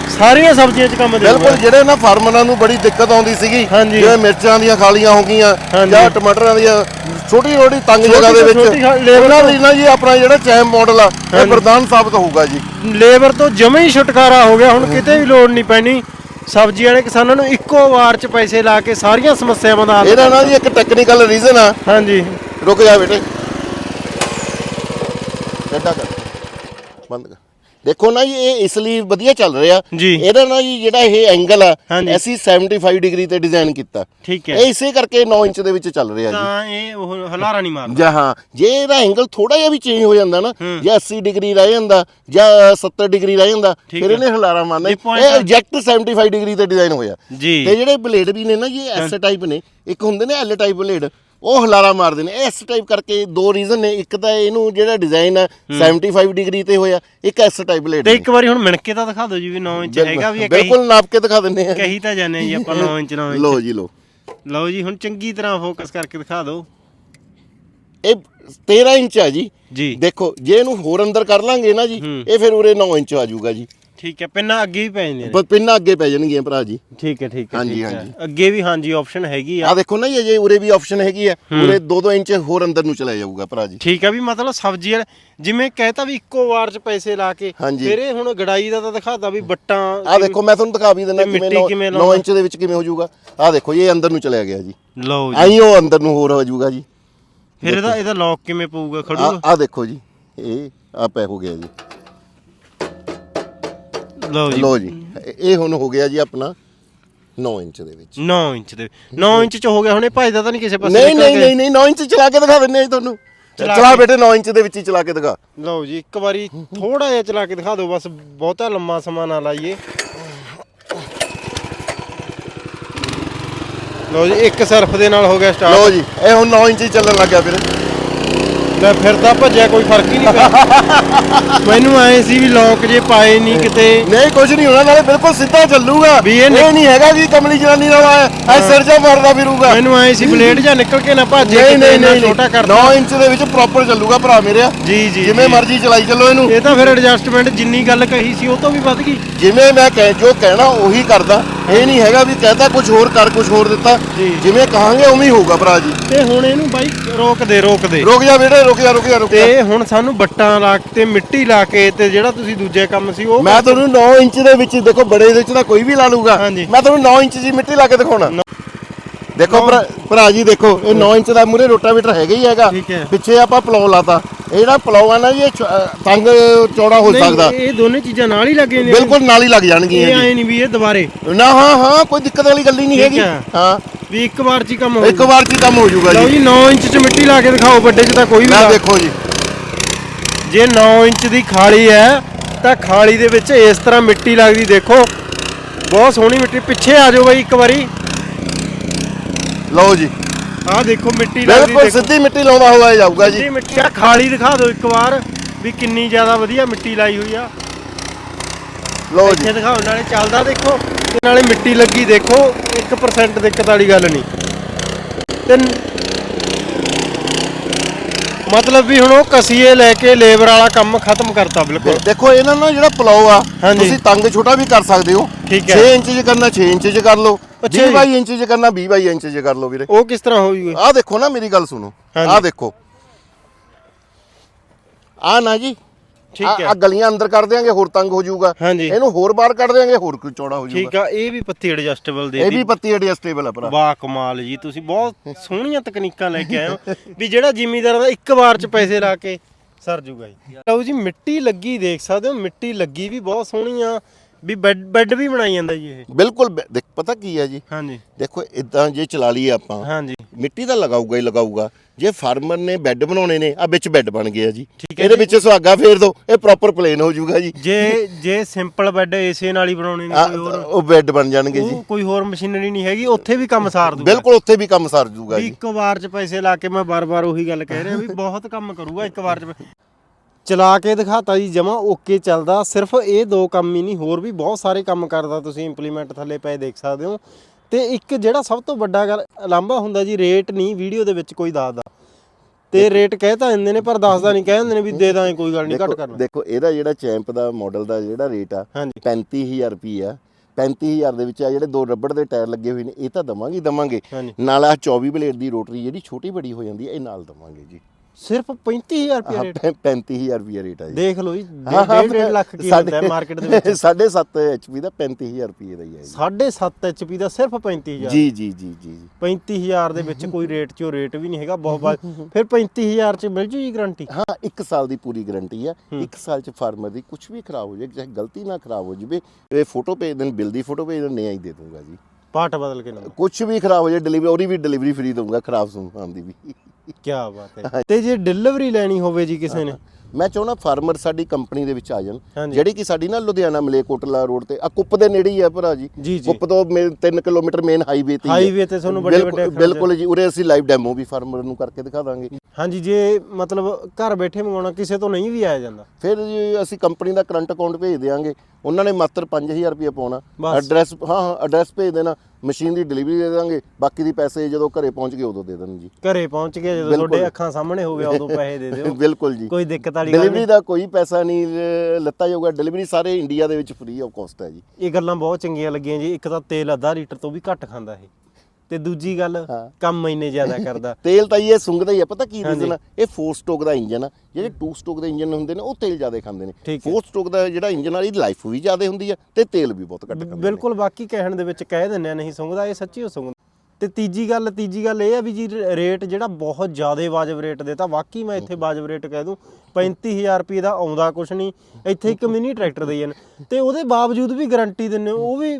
ਸਾਰੀਆਂ ਸਬਜ਼ੀਆਂ 'ਚ ਕੰਮ ਦੇ ਬਿਲਕੁਲ ਜਿਹੜੇ ਨਾ ਫਾਰਮਰਾਂ ਨੂੰ ਬੜੀ ਦਿੱਕਤ ਆਉਂਦੀ ਸੀਗੀ ਹਾਂਜੀ। ਜਿਵੇਂ ਮਿਰਚਾਂ ਦੀਆਂ ਖਾਲੀਆਂ ਹੋ ਗਈਆਂ ਹਾਂਜੀ। ਜਾਂ ਟਮਾਟਰਾਂ ਦੀਆਂ ਛੋਟੀ ਛੋਟੀ ਤੰਗ ਜਗ੍ਹਾ ਦੇ ਵਿੱਚ। ਛੋਟੀ ਖਾ- labor ਉਹਨਾਂ ਤੋਂ- ਲਈ ਨਾ ਜੀ ਆਪਣਾ ਜਿਹੜਾ ਚੈਮ ਮਾਡਲ ਆ ਇਹ। ਵਰਦਾਨ ਸਾਬਤ ਹੋਊਗਾ ਜੀ। ਲੇਬਰ ਤੋਂ ਜਮੇ ਹੀ ਛੁਟਕਾਰਾ ਹੋ ਗਿਆ ਹੁਣ ਕਿਤੇ ਵੀ ਲੋੜ ਨਹੀਂ ਪੈਣੀ। ਸਬਜ਼ੀ ਵਾਲੇ ਕਿਸਾਨਾਂ ਨੂੰ ਇੱਕੋ ਵਾਰ 'ਚ ਪੈਸੇ ਲਾ ਕੇ ਸਾਰੀਆਂ ਸਮੱਸਿਆਵਾਂ ਦਾ ਹੱਲ ਇਹਦਾ ਨਾ ਜੀ ਇੱਕ ਟੈਕਨੀਕਲ ਰੀਜ਼ਨ ਆ। ਹਾਂਜੀ। ਰੁਕ ਜਾ ਬੇਟੇ। ਗੱਡਾ ਕਰ। ਬੰਦ ਕਰ। ਦੇਖੋ ਨਾ ਜੀ ਇਹ ਇਸ ਲਈ ਵਧੀਆ ਚੱਲ ਰਿਹਾ ਜੀ। ਇਹਦਾ ਨਾ ਜੀ ਜਿਹੜਾ ਇਹ ਐਂਗਲ ਆ ਹਾਂਜੀ। ਅਸੀਂ 75 ਡਿਗਰੀ ਤੇ ਡਿਜ਼ਾਈਨ ਕੀਤਾ ਠੀਕ ਹੈ ਇਹ ਇਸੇ ਕਰਕੇ 9 ਇੰਚ ਦੇ ਵਿੱਚ ਚੱਲ ਰਿਹਾ ਜੀ ਤਾਂ ਇਹ ਉਹ ਹਲਾਰਾ ਨਹੀਂ ਮਾਰਦਾ ਜਾਂ ਹਾਂ ਜੇ ਇਹਦਾ ਐਂਗਲ ਥੋੜਾ ਜਿਹਾ ਵੀ ਚੇਂਜ ਹੋ ਜਾਂਦਾ ਨਾ ਹੂੰ। ਜਾਂ 80 ਡਿਗਰੀ ਰਹਿ ਜਾਂਦਾ ਜਾਂ 70 ਡਿਗਰੀ ਰਹਿ ਜਾਂਦਾ ਠੀਕ ਫਿਰ ਹੈ। ਇਹਨੇ ਹਲਾਰਾ ਮਾਰਨਾ ਇਹ ਜੀ। point ਇਹ ਆ। ਐਗਜ਼ੈਕਟ 75 ਡਿਗਰੀ ਤੇ ਡਿਜ਼ਾਈਨ ਹੋਇਆ ਜੀ ਤੇ ਜਿਹੜੇ ਬਲੇਡ ਵੀ ਨੇ ਨਾ ਜੀ ਐਸ ਟਾਈਪ ਨੇ ਇੱਕ ਹੁੰਦੇ ਨੇ ਐਲ ਟਾਈਪ ਬਲੇਡ ਉਹ ਹਲਾਰਾ ਮਾਰਦੇ ਨੇ। ਐਸ ਟਾਈਪ ਕਰਕੇ ਦੋ ਰੀਜ਼ਨ ਨੇ। ਇੱਕ ਤਾਂ ਇਹਨੂੰ ਜਿਹੜਾ ਡਿਜ਼ਾਈਨ ਹੈ। 75 ਡਿਗਰੀ ਤੇ ਹੋਇਆ। ਇੱਕ ਐਸ ਟਾਈਪ ਬਲੇਡ ਤੇ ਇੱਕ ਵਾਰੀ ਹੁਣ ਮਿਣ ਕੇ ਤਾਂ ਦਿਖਾ ਦਿਓ ਜੀ ਵੀ 9 ਇੰਚ ਹੈਗਾ ਵੀ ਬਿਲਕੁਲ ਨਾਪ ਕੇ ਦਿਖਾ ਦਿੰਨੇ ਆ। ਕਹੀ ਤਾਂ ਜਾਣੇ ਜੀ ਆਪਾਂ 9 ਇੰਚ 9 ਇੰਚ। ਲੋ ਜੀ ਲੋ ਲਓ ਜੀ ਹੁਣ ਚੰਗੀ ਤਰ੍ਹਾਂ ਫੋਕਸ ਕਰਕੇ ਦਿਖਾ ਦਿਓ। ਇਹ 13 ਇੰਚ ਆ ਜੀ। ਦੇਖੋ ਜੇ ਇਹਨੂੰ ਹੋਰ ਅੰਦਰ ਕਰ ਲਾਂਗੇ ਨਾ ਜੀ। ਇਹ ਫਿਰ ਉਰੇ 9 ਇੰਚ ਆ ਜਾਊਗਾ ਜੀ। ਠੀਕ ਹੈ ਪਿੰਨਾ ਅੱਗੇ ਵੀ ਪੈ ਜਾਂਦੀਆਂ ਨੇ। ਪਰ ਪਿੰਨਾਂ ਅੱਗੇ ਪੈ ਜਾਣਗੀਆਂ ਭਰਾ ਜੀ। ਠੀਕ ਹੈ ਠੀਕ ਹੈ ਹਾਂਜੀ, ਠੀਕ ਹੈ। ਹਾਂਜੀ। ਅੱਗੇ ਵੀ ਹਾਂਜੀ ਆਪਸ਼ਨ ਹੈਗੀ ਆ। ਆ ਦੇਖੋ ਨਾ ਜੇ ਉਰੇ ਵੀ ਆਪਸ਼ਨ ਹੈਗੀ ਆ। ਉਰੇ 2-2 ਇੰਚ ਹੋਰ ਅੰਦਰ ਨੂੰ ਚਲਾ ਜਾਊਗਾ ਭਰਾ ਜੀ। ਠੀਕ ਹੈ ਵੀ ਮਤਲਬ ਸਬਜ਼ੀ ਵਾਲੇ ਜਿਵੇਂ ਕਹਿਤਾ ਵੀ ਇੱਕੋ ਵਾਰ ਚ ਪੈਸੇ ਲਾ ਕੇ ਹਾਂਜੀ। ਫਿਰ ਇਹ ਹੁਣ ਗੜਾਈ ਦਾ ਤਾਂ ਦਿਖਾਤਾ ਵੀ ਬੱਟਾਂ ਆ ਦੇਖੋ ਮੈਂ ਤੁਹਾਨੂੰ ਦਿਖਾ ਵੀ ਦਿੰਦਾ ਤੇ ਕਿਵੇਂ ਮਿੱਟੀ ਕਿਵੇਂ 9 ਲਾਉਣਾ? ਇੰਚ ਦੇ ਵਿੱਚ ਕਿਵੇਂ ਹੋ ਜਾਊਗਾ। ਆ ਦੇਖੋ ਇਹ ਅੰਦਰ ਨੂੰ ਚਲਿਆ ਗਿਆ ਜੀ। ਲਓ ਜੀ। ਆਈ ਉਹ ਅੰਦਰ ਨੂੰ ਹੋਰ ਹੋ ਜਾਊਗਾ ਜੀ। ਫਿਰ ਇਹਦਾ ਇਹਦਾ ਲੌਕ ਕਿਵੇਂ ਪਊਗਾ ਖੜੂਗਾ ਆ ਦੇਖੋ ਜੀ ਇਹ ਆ ਪੈ ਹੋ ਗਿਆ ਜੀ। ਲਓ ਜੀ। ਲੋ ਜੀ। ਇਹ- ਹੁਣ ਹੋ ਗਿਆ ਜੀ ਆਪਣਾ 9 ਇੰਚ ਦੇ ਵਿੱਚ। 9 ਇੰਚ ਦੇ। 9 ਇੰਚ ਚ ਹੋ ਗਿਆ ਹੁਣ ਇਹ ਭਜਦਾ ਤਾਂ ਨਹੀਂ ਕਿਸੇ ਪਾਸੇ ਨਹੀਂ ਨਿਕਲ ਨਹੀਂ? ਨਹੀਂ ਨਹੀਂ 9 ਇੰਚ ਚਲਾ ਕੇ ਦਿਖਾ ਦਿੰਨੇ ਆ ਜੀ ਤੁਹਾਨੂੰ। ਚਲਾ। ਬੇਟੇ 9 ਇੰਚ ਦੇ ਵਿੱਚ ਹੀ ਚਲਾ ਕੇ ਦਿਖਾ। ਲਓ ਜੀ ਇੱਕ ਵਾਰੀ ਥੋੜਾ ਜਿਹਾ ਚਲਾ ਕੇ ਦਿਖਾ ਦਿਓ ਬਸ ਬਹੁਤਾ ਲੰਮਾ ਸਮਾਂ ਨਾ ਲਾਈਏ। ਲਓ ਜੀ ਇੱਕ ਸਰਫ ਦੇ ਨਾਲ ਹੋ ਗਿਆ ਸਟਾਰਟ ਲੋ ਜੀ ਇਹ ਹੁਣ 9 ਇੰਚ ਹੀ ਚੱਲਣ ਲੱਗ ਗਿਆ ਵੀਰੇ। ਲੈ ਫਿਰ ਤਾਂ ਭੱਜਿਆ ਕੋਈ ਫ਼ਰਕ ਹੀ ਨਹੀਂ ਪਿਆ। ਮੈਨੂੰ ਐ ਸੀ ਵੀ ਲੋਕ ਜੇ ਪਾਏ ਨਹੀਂ। ਕਿਤੇ। ਨਹੀਂ ਕੁਝ ਨਹੀਂ ਹੋਣਾ ਨਾਲੇ ਬਿਲਕੁਲ ਸਿੱਧਾ ਚੱਲੂਗਾ। ਵੀ ਇਹ ਨਹੀਂ ਹੈਗਾ ਕਿ ਕਮਲੀ ਜਨਾਨੀ ਨਾਲ ਐ ਸਿਰ ਜਾ ਮਾਰਦਾ ਫਿਰੂਗਾ। ਮੈਨੂੰ ਐ ਸੀ ਬਲੇਡ ਜਾਂ ਨਿਕਲ ਕੇ ਨਾ ਭੱਜੇ ਨਹੀਂ ਕਿਤੇ ਨਹੀਂ ਨਾ ਨਹੀਂ ਛੋਟਾ ਕਰ 9 ਇੰਚ ਦੇ ਵਿੱਚ ਪ੍ਰੋਪਰ ਚੱਲੂਗਾ ਭਰਾ ਮੇਰਿਆ ਜੀ ਜੀ ਜਿਵੇਂ। ਮਰਜ਼ੀ ਚਲਾਈ ਚੱਲੋ ਇਹਨੂੰ। ਇਹ ਤਾਂ ਫਿਰ ਐਡਜਸਟਮੈਂਟ ਜਿੰਨੀ ਗੱਲ ਕਹੀ ਸੀ ਉਹ ਤੋਂ ਵੀ ਵੱਧ ਗਈ। ਜਿਵੇਂ ਮੈਂ ਕਹਿ ਜੋ ਕਹਿਣਾ ਉਹੀ ਕਰਦਾ। ਇਹ ਨਹੀਂ ਹੈਗਾ ਵੀ ਕਹਤਾ ਕੁਝ ਹੋਰ ਕਰ ਕੁਝ ਹੋਰ ਦਿੱਤਾ। ਜਿਵੇਂ ਕਹਾਂਗੇ ਉਵੇਂ ਹੀ ਹੋਊਗਾ ਭਰਾ ਜੀ। ਤੇ ਹੁਣ ਇਹਨੂੰ ਬਾਈ ਰੋਕ ਦੇ ਰੋਕ ਦੇ ਰੁਕ ਜਾ ਬੇਟੇ ਰੁਕ ਜਾ ਰੁਕ ਜਾ ਰੁਕ ਜਾ। ਤੇ ਹੁਣ ਸਾਨੂੰ ਬੱਟਾਂ ਲਾ ਕੇ ਤੇ ਮਿੱਟੀ ਲਾ ਕੇ ਤੇ ਜਿਹੜਾ ਤੁਸੀਂ ਦੂਜੇ ਕੰਮ ਸੀ ਉਹ ਮੈਂ ਤੁਹਾਨੂੰ 9 ਇੰਚ ਦੇ ਵਿੱਚ ਦੇਖੋ ਬੜੇ ਦੇ ਵਿੱਚ ਤਾਂ ਕੋਈ ਵੀ ਲਾ ਲੂਗਾ ਹਾਂਜੀ। ਮੈਂ ਤੁਹਾਨੂੰ 9 ਇੰਚ ਦੀ ਮਿੱਟੀ ਲਾ ਕੇ ਦਿਖਾਉਣਾ। ਦੇਖੋ ਭਰਾ- ਭਰਾ ਜੀ ਦੇਖੋ ਇਹ 9 ਇੰਚ ਦਾ ਮੂਰੇ ਰੋਟਾਵੇਟਰ ਹੈਗਾ ਹੀ ਹੈਗਾ। ਠੀਕ ਹੈ। ਪਿੱਛੇ ਆਪਾਂ ਪਲੋ ਲਾਤਾ। ਇਹ ਜਿਹੜਾ ਪਲੋ ਆ ਨਾ ਜੀ ਇਹ ਅ, ਤੰਗ ਚੌੜਾ ਹੋ ਸਕਦਾ। ਇਹ ਦੋਨੇ ਚੀਜ਼ਾਂ ਨਾਲ ਹੀ ਲੱਗੇ ਨੇ। ਬਿਲਕੁਲ ਨਾਲ ਹੀ ਲੱਗ ਜਾਣਗੀਆਂ ਇਹ ਜੀ। ਐ ਨਹੀਂ ਵੀ ਇਹ ਦੁਬਾਰੇ। ਨਾ ਹਾਂ ਹਾਂ ਕੋਈ ਦਿੱਕਤ ਵਾਲੀ ਗੱਲ ਹੀ ਨਹੀਂ ਠੀਕ ਹੈਗੀ। ਹੈ। ਹਾਂ। ਵੀ ਇੱਕ ਵਾਰ ਚ ਹੀ ਕੰਮ ਹੋ ਇੱਕ ਵਾਰ ਚ ਹੀ ਕੰਮ ਹੋ ਜਾਊਗਾ ਲਓ ਜੀ ਜੀ 9 ਇੰਚ ਚ ਮਿੱਟੀ ਲਾ ਕੇ ਦਿਖਾਓ ਵੱਡੇ ਚ ਤਾਂ ਕੋਈ ਵੀ ਲਾ- ਦੇਖੋ ਜੀ। ਜੇ 9 ਇੰਚ ਦੀ ਖਾਲੀ ਹੈ ਤਾਂ ਖਾਲੀ ਦੇ ਵਿੱਚ ਇਸ ਤਰ੍ਹਾਂ ਮਿੱਟੀ ਲੱਗਦੀ ਦੇਖੋ। ਬਹੁਤ ਸੋਹਣੀ ਮਿੱਟੀ। ਪਿੱਛੇ ਆ ਜਾਓ ਬਾਈ ਇੱਕ ਵਾਰੀ। ਲਓ ਜੀ। ਆਹ ਦੇਖੋ ਮਿੱਟੀ ਲੱਗਦੀ ਬਿਲਕੁਲ ਦੇਖੋ। ਸਿੱਧੀ ਮਿੱਟੀ ਲਾਉਂਦਾ ਹੋਇਆ ਜਾਊਗਾ ਜੀ। ਸਿੱਧੀ ਮਿੱਟੀ ਆ ਖਾਲੀ ਦਿਖਾ ਦਿਓ ਇੱਕ ਵਾਰ ਵੀ ਕਿੰਨੀ ਜ਼ਿਆਦਾ ਵਧੀਆ ਮਿੱਟੀ ਲਾਈ ਹੋਈ ਆ। ਲਓ ਜੀ। ਇੱਥੇ ਦਿਖਾਓ ਨਾਲੇ ਚੱਲਦਾ ਦੇਖੋ ਤੇ ਨਾਲੇ ਮਿੱਟੀ ਲੱਗੀ ਦੇਖੋ 1% ਦਿੱਕਤ ਵਾਲੀ ਗੱਲ ਨਹੀਂ। ਤੇ ਮਤਲਬ ਵੀ ਹੁਣ ਉਹ ਕਸੀਏ ਲੈ ਕੇ ਲੇਬਰ ਵਾਲਾ ਕੰਮ ਖਤਮ ਕਰਤਾ ਬਿਲਕੁਲ। ਦੇਖੋ ਇਹਨਾਂ ਨਾਲ ਜਿਹੜਾ ਪਲਾਓ ਆ ਹਾਂਜੀ। ਤੁਸੀਂ ਤੰਗ ਛੋਟਾ ਵੀ ਕਰ ਸਕਦੇ ਹੋ। ਠੀਕ ਹੈ। 6 ਇੰਚ ਚ ਕਰਨਾ 6 ਇੰਚ ਚ ਕਰ ਲਓ। ਅੱਛਾ 20 ਜੀ। ਬਾਈ ਇੰਚ ਚ ਕਰਨਾ 20 ਬਾਈ ਇੰਚ ਚ ਕਰ ਲਓ ਵੀਰੇ। ਉਹ ਕਿਸ ਤਰ੍ਹਾਂ ਹੋਊਗੀ ਆਹ ਦੇਖੋ ਨਾ ਮੇਰੀ ਗੱਲ ਸੁਣੋ। ਆਹ ਦੇਖੋ। ਆਹ ਨਾ ਜੀ ਠੀਕ ਹੈ। ਆਹ ਗਲੀਆਂ ਅੰਦਰ ਕਰ ਦਿਆਂਗੇ ਹੋਰ ਤੰਗ ਹੋ ਜਾਊਗਾ। ਇਹਨੂੰ ਹੋਰ ਬਾਹਰ ਕੱਢ ਦਿਆਂਗੇ ਹੋਰ ਕੋਈ ਚੌੜਾ ਹੋ ਜਾਊਗਾ। ਠੀਕ ਆ ਇਹ ਵੀ ਪੱਤੀ ਐਡਜਸਟੇਬਲ ਦੇ ਇਹ ਵੀ ਪੱਤੀ ਐਡਜਸਟੇਬਲ ਆ ਭਰਾ। ਵਾਹ ਕਮਾਲ ਜੀ ਤੁਸੀਂ ਬਹੁਤ ਸੋਹਣੀਆਂ ਤਕਨੀਕਾਂ ਲੈ ਕੇ ਆਏ ਹੋ। ਵੀ ਜਿਹੜਾ ਜ਼ਿਮੀਦਾਰ ਦਾ ਇੱਕ ਵਾਰ ਚ ਪੈਸੇ ਲਾ ਕੇ ਸਰ ਜੂਗਾ ਜੀ। ਲਓ ਜੀ ਮਿੱਟੀ ਲੱਗੀ ਦੇਖ ਸਕਦੇ ਹੋ ਮਿੱਟੀ ਲੱਗੀ ਵੀ ਬਹੁਤ ਸੋਹਣੀ ਆ। ਵੀ ਬੈੱਡ ਬੈੱਡ ਵੀ ਬਣਾਈ ਜਾਂਦਾ ਜੀ ਇਹ। ਬਿਲਕੁਲ ਬ- ਦੇਖ ਪਤਾ ਕੀ ਹੈ ਜੀ? ਹਾਂਜੀ। ਦੇਖੋ ਇਦਾਂ ਜੇ ਚਲਾ ਲਈਏ ਆਪਾਂ ਹਾਂਜੀ। ਮਿੱਟੀ ਦਾ ਲਗਾਊਗਾ ਹੀ ਲਗਾਊਗਾ। ਜੇ ਫਾਰਮਰ ਨੇ ਬੈੱਡ ਬਣਾਉਣੇ ਨੇ ਆ ਵਿੱਚ ਬੈੱਡ ਬਣ ਗਿਆ ਜੀ। ਠੀਕ ਹੈ ਇਹਦੇ। ਵਿੱਚ ਸੁਹਾਗਾ ਫੇਰ ਦੋ ਇਹ ਪ੍ਰੋਪਰ ਪਲੇਨ ਹੋ ਜਾਊਗਾ ਜੀ। ਜੇ ਜੇ ਸਿੰਪਲ ਬੈੱਡ ਏਸੇ ਨਾਲ ਹੀ ਬਣਾਉਣੇ ਨੇ ਕੋਈ ਹੋਰ। ਉਹ ਬੈੱਡ ਬਣ ਜਾਣਗੇ ਜੀ। ਉਹ ਕੋਈ ਹੋਰ ਮਸ਼ੀਨਰੀ ਨਹੀਂ ਹੈਗੀ ਉੱਥੇ ਵੀ ਕੰਮ ਸਾਰ ਦੂਗਾ। ਬਿਲਕੁਲ ਉੱਥੇ ਵੀ ਕੰਮ ਸਰ ਜਾਊਗਾ ਵੀ ਜੀ। ਇੱਕ ਵਾਰ ਚ ਪੈਸੇ ਲਾ ਕੇ ਮੈਂ ਬਾਰ-ਬਾਰ ਉਹੀ ਗੱਲ ਕਹਿ ਰਿਹਾ ਵੀ ਬਹੁਤ ਕੰਮ ਕਰੂਗਾ ਇੱਕ ਵਾਰ ਚ। ਚਲਾ ਕੇ ਦਿਖਾਤਾ ਜੀ ਜਮਾ ਓਕੇ ਚੱਲਦਾ। ਸਿਰਫ ਇਹ ਦੋ ਕੰਮ ਹੀ ਨਹੀਂ ਹੋਰ ਵੀ ਬਹੁਤ ਸਾਰੇ ਕੰਮ ਕਰਦਾ ਤੁਸੀਂ ਇੰਪਲੀਮੈਂਟ ਥੱਲੇ ਪਏ ਦੇਖ ਸਕਦੇ ਹੋ। ਤੇ ਇੱਕ ਜਿਹੜਾ ਸਭ ਤੋਂ ਵੱਡਾ ਗੱਲ ਲਾਂਭਾ ਹੁੰਦਾ ਜੀ ਰੇਟ ਨਹੀਂ ਵੀਡੀਓ ਦੇ ਵਿੱਚ ਕੋਈ ਦੱਸਦਾ। ਤੇ ਰੇਟ ਕਹਿਤਾ ਦਿੰਦੇ ਨੇ ਪਰ ਦੱਸਦਾ ਨਹੀਂ ਕਹਿ ਦਿੰਦੇ ਨੇ ਵੀ ਦੇ ਦਾਂਗੇ ਕੋਈ ਗੱਲ ਨਹੀਂ ਘੱਟ ਕਰਨਾ। ਦੇਖੋ ਇਹਦਾ ਜਿਹੜਾ ਚੈਂਪ ਦਾ ਮਾਡਲ ਦਾ ਜਿਹੜਾ ਰੇਟ ਆ ਹਾਂਜੀ। 35000 ਰੁਪਏ ਆ। 35000 ਦੇ ਵਿੱਚ ਆ ਜਿਹੜੇ ਦੋ ਰਬੜ ਦੇ ਟਾਇਰ ਲੱਗੇ ਹੋਏ ਨੇ ਇਹ ਤਾਂ ਦਵਾਂਗੇ ਦਵਾਂਗੇ। ਨਾਲ ਆ 24 ਬਲੇਡ ਦੀ ਰੋਟਰੀ ਜਿਹੜੀ ਛੋਟੀ ਬੜੀ ਹੋ ਜਾਂਦੀ ਹੈ ਇਹ ਨਾਲ ਦਵਾਂਗੇ ਜੀ। ਸਿਰਫ 35000 ਰੁਪਏ ਰੇਟ 35000 ਰੁਪਏ ਰੇਟ ਆ ਜੀ। ਦੇਖ ਲਓ ਜੀ ਹਾਂ, ਹਾਂ, 1.5 ਲੱਖ ਕੀ ਹੁੰਦਾ ਮਾਰਕੀਟ ਦੇ ਵਿੱਚ? 7.5 HP ਦਾ 35000 ਰੁਪਏ ਦਾ ਹੀ ਹੈ ਜੀ। 7.5 HP ਦਾ ਸਿਰਫ 35000 ਜੀ ਜੀ ਜੀ ਜੀ ਜੀ। 35000 ਦੇ ਵਿੱਚ ਕੋਈ ਰੇਟ ਚੋਂ ਰੇਟ ਵੀ ਨਹੀਂ ਹੈਗਾ ਬਹੁਤ ਬਾਅਦ ਫਿਰ 35000 ਚ ਮਿਲ ਜੂ ਜੀ ਗਾਰੰਟੀ ਹਾਂ 1 ਸਾਲ ਦੀ ਪੂਰੀ ਗਾਰੰਟੀ ਹੈ। 1 ਸਾਲ ਚ ਫਾਰਮਰ ਦੀ ਕੁਝ ਵੀ ਖਰਾਬ ਹੋ ਜਾਏ ਚਾਹੇ ਗਲਤੀ ਨਾਲ ਖਰਾਬ ਹੋ ਜਾਵੇ ਇਹ ਫੋਟੋ ਭੇਜ ਦੇਣ ਬਿੱਲ ਦੀ ਫੋਟੋ ਭੇਜ ਦੇਣ ਨਹੀਂ ਆਈ ਦੇ ਦੂੰਗਾ ਜੀ। ਪਾਰਟ ਬਦਲ ਕੇ ਨਾ ਕੁਝ ਵੀ ਖਰਾਬ ਹੋ ਜਾਏ ਡਿਲੀਵਰੀ ਉਹਦੀ ਵੀ ਡਿਲੀਵਰੀ ਫ੍ਰੀ ਦਊਂਗਾ ਖਰਾਬ ਸਮਾਨ ਦੀ ਵੀ। ਕੀ ਬਾਤ ਹੈ। ਤੇ ਜੇ ਡਿਲੀਵਰੀ ਲੈਣੀ ਹੋਵੇ ਜੀ ਕਿਸੇ ਨੇ ਮੈਂ ਚਾਹੁੰਦਾ ਫਾਰਮਰ ਸਾਡੀ ਕੰਪਨੀ ਦੇ ਵਿੱਚ ਆ ਜਾਣ। ਜਿਹੜੀ ਕਿ ਸਾਡੀ ਨਾ ਲੁਧਿਆਣਾ ਮਲੇਕੋਟਲਾ ਰੋਡ ਤੇ ਆ ਕੁੱਪ ਦੇ ਨੇੜੇ ਹੀ ਆ ਭਰਾ ਜੀ। ਕੁੱਪ ਤੋਂ 3 ਕਿਲੋਮੀਟਰ ਮੇਨ ਹਾਈਵੇ ਤੇ। ਹਾਈਵੇ ਤੇ ਤੁਹਾਨੂੰ ਬਿਲਕੁਲ- ਵੱਡੇ ਬਿਲਕੁਲ ਜੀ ਉਰੇ ਅਸੀਂ ਲਾਈਵ ਡੈਮੋ ਵੀ ਫਾਰਮਰ ਨੂੰ ਕਰਕੇ ਦਿਖਾ ਦਾਂਗੇ। ਹਾਂਜੀ ਜੇ ਮਤਲਬ ਘਰ ਬੈਠੇ ਮੰਗਾਉਣਾ ਕਿਸੇ ਤੋਂ ਨਹੀਂ ਵੀ ਆਇਆ ਜਾਂਦਾ। ਫਿਰ ਜੀ ਅਸੀਂ ਕੰਪਨੀ ਦਾ ਕਰੰਟ ਅਕਾਊਂਟ ਭੇਜ ਦੇਵਾਂਗੇ ਉਹਨਾਂ ਨੇ ਮਾਤਰ 5000 ਰੁਪਏ ਪਾਉਣਾ। ਐਡਰੈਸ ਹਾਂ ਐਡਰੈਸ ਭੇਜ ਦੇਣਾ। ਮਸ਼ੀਨ ਦੀ ਡਿਲੀਵਰੀ ਦੇ ਦਾਂਗੇ ਬਾਕੀ ਦੀ ਪੈਸੇ ਜਦੋਂ ਘਰੇ ਪਹੁੰਚ ਗਏ ਉਦੋਂ ਦੇ ਦੇਣ ਜੀ। ਘਰੇ ਪਹੁੰਚ ਕੇ ਜਦੋਂ ਬਿਲਕੁਲ। ਤੁਹਾਡੇ ਅੱਖਾਂ ਸਾਹਮਣੇ ਹੋ ਗਿਆ ਉਦੋਂ ਪੈਸੇ ਦੇ ਦਿਓ। ਬਿਲਕੁਲ ਜੀ। ਕੋਈ ਦਿੱਕਤ ਵਾਲੀ ਗੱਲ ਡਿਲੀਵਰੀ ਨਹੀਂ। ਦਾ ਕੋਈ ਪੈਸਾ ਨਹੀਂ ਅਹ, ਲੱਤਾ ਜਾਊਗਾ ਡਿਲੀਵਰੀ ਸਾਰੇ ਇੰਡੀਆ ਦੇ ਵਿੱਚ ਫ੍ਰੀ ਆਫ ਕਾਸਟ ਹੈ ਜੀ। ਇਹ ਗੱਲਾਂ ਬਹੁਤ ਚੰਗੀਆਂ ਲੱਗੀਆਂ ਜੀ। ਇੱਕ ਤਾਂ ਤੇਲ ਅੱਧਾ ਲੀਟਰ ਤੋਂ ਵੀ ਘੱਟ ਖਾਂਦਾ ਇਹ। ਤੇ ਦੂਜੀ ਗੱਲ ਹਾਂ। ਕੰਮ ਇੰਨੇ ਜ਼ਿਆਦਾ ਕਰਦਾ ਤੇਲ ਤਾਂ ਜੀ ਇਹ ਸੁੰਘਦਾ ਹੀ ਆ ਪਤਾ ਕੀ। ਰੀਜ਼ਨ ਆ ਇਹ 4 ਸਟੋਕ ਦਾ ਇੰਜਨ ਆ ਜਿਹੜੇ 2 ਸਟੋਕ ਦੇ ਇੰਜਨ ਹੁੰਦੇ ਨੇ ਉਹ ਤੇਲ ਜ਼ਿਆਦਾ ਖਾਂਦੇ ਨੇ ਠੀਕ ਹੈ। 4 ਸਟੋਕ ਦਾ ਜਿਹੜਾ ਇੰਜਨ ਵਾਲੀ ਲਾਈਫ ਵੀ ਜ਼ਿਆਦਾ ਹੁੰਦੀ ਆ ਤੇ ਤੇਲ ਵੀ ਬਹੁਤ ਘੱਟ ਖਾਂਦੇ ਨੇ ਬਿਲਕੁਲ ਬਾਕੀ ਕਹਿਣ ਦੇ ਵਿੱਚ ਕਹਿ ਦਿੰਦੇ ਆ ਨਹੀਂ ਸੁੰਘਦਾ ਇਹ ਸੱਚੀ ਹੋ ਸੁੰਘਦਾ ਤੇ ਤੀਜੀ ਗੱਲ ਤੀਜੀ ਗੱਲ ਇਹ ਆ ਵੀ ਜੀ ਰ- ਰੇਟ ਜਿਹੜਾ ਬਹੁਤ ਜ਼ਿਆਦਾ ਵਾਜਬ ਰੇਟ ਦੇਤਾ ਵਾਕਈ ਮੈਂ ਇੱਥੇ ਵਾਜਬ ਰੇਟ ਕਹਿ ਦੂੰ 35000 ਰੁਪਏ ਦਾ ਆਉਂਦਾ ਕੁਛ ਨਹੀਂ ਇੱਥੇ ਇੱਕ ਮਿਨੀ ਟਰੈਕਟਰ ਦੇ ਨੇ ਤੇ ਉਹਦੇ ਬਾਵਜੂਦ ਵੀ ਗਾਰੰਟੀ ਦਿੰਦੇ ਹੋ ਉਹ ਵੀ